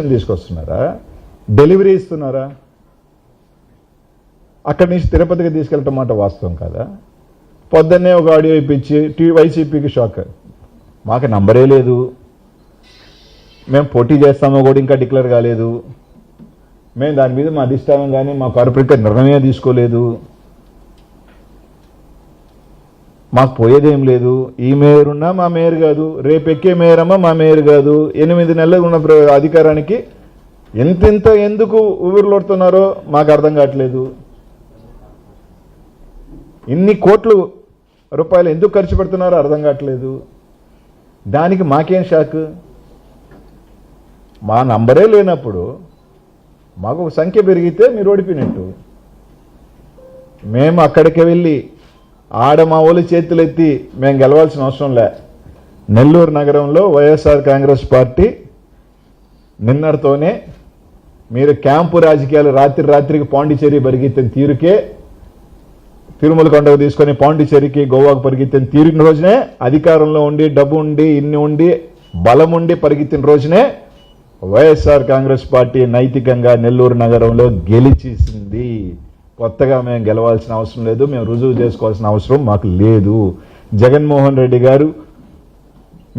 తీసుకొస్తున్నారా? Delivery ఇస్తున్నారా? అక్కడి నుంచి తిరుపతికి తీసుకెళ్ళటం మాట వాస్తవం కదా? పొద్దున్నే ఒక ఆడియో ఇప్పించి టీ వైసీపీకి షాక్. మాకు నంబరే లేదు. మేము పోటీ చేస్తామో కూడా ఇంకా డిక్లేర్ కాలేదు. మేము దాని మీద మా అధిష్టానం కానీ మా కార్పొరేట్ నిర్ణయమే తీసుకోలేదు. మాకు పోయేదేం లేదు. ఈ మేయర్ ఉన్నా మా మేయర్ కాదు. రేపు ఎక్కే మేయరమ్మా మా మేయర్ కాదు. ఎనిమిది నెలలు ఉన్న అధికారానికి ఎంతెంత ఎందుకు ఊబిర్లోడుతున్నారో మాకు అర్థం కావట్లేదు. ఇన్ని కోట్లు రూపాయలు ఎందుకు ఖర్చు పెడుతున్నారో అర్థం కావట్లేదు. దానికి మాకేం షాక్? మా నంబరే లేనప్పుడు మాకు ఒక సంఖ్య పెరిగితే మీరు ఓడిపోయినట్టు. మేము అక్కడికి వెళ్ళి ఆడ మా ఊళ్ళ చేతులు ఎత్తి మేము గెలవాల్సిన అవసరం లే. నెల్లూరు నగరంలో వైఎస్ఆర్ కాంగ్రెస్ పార్టీ నిన్నటితోనే మీరు క్యాంపు రాజకీయాలు రాత్రి రాత్రికి పాండిచేరి పరిగెత్తిన తీరుకే తిరుమల కొండకు తీసుకొని పాండిచేరికి గోవాకు పరిగెత్తిన తీరిన రోజునే అధికారంలో ఉండి డబ్బు ఉండి ఇన్ని ఉండి బలం ఉండి పరిగెత్తిన రోజునే వైఎస్ఆర్ కాంగ్రెస్ పార్టీ నైతికంగా నెల్లూరు నగరంలో గెలిచేసింది. కొత్తగా మేము గెలవాల్సిన అవసరం లేదు మేము రుజువు చేసుకోవాల్సిన అవసరం మాకు లేదు. జగన్మోహన్ రెడ్డి గారు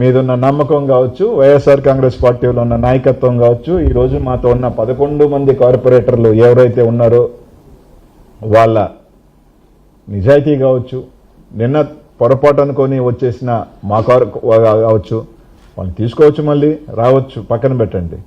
మీదున్న నమ్మకం కావచ్చు వైఎస్ఆర్ కాంగ్రెస్ పార్టీలో ఉన్న నాయకత్వం కావచ్చు ఈరోజు మాతో ఉన్న పదకొండు మంది కార్పొరేటర్లు ఎవరైతే ఉన్నారో వాళ్ళ నిజాయితీ కావచ్చు నిన్న పొరపాటు అనుకొని వచ్చేసిన మా కారు కావచ్చు వాళ్ళని తీసుకోవచ్చు మళ్ళీ రావచ్చు పక్కన పెట్టండి.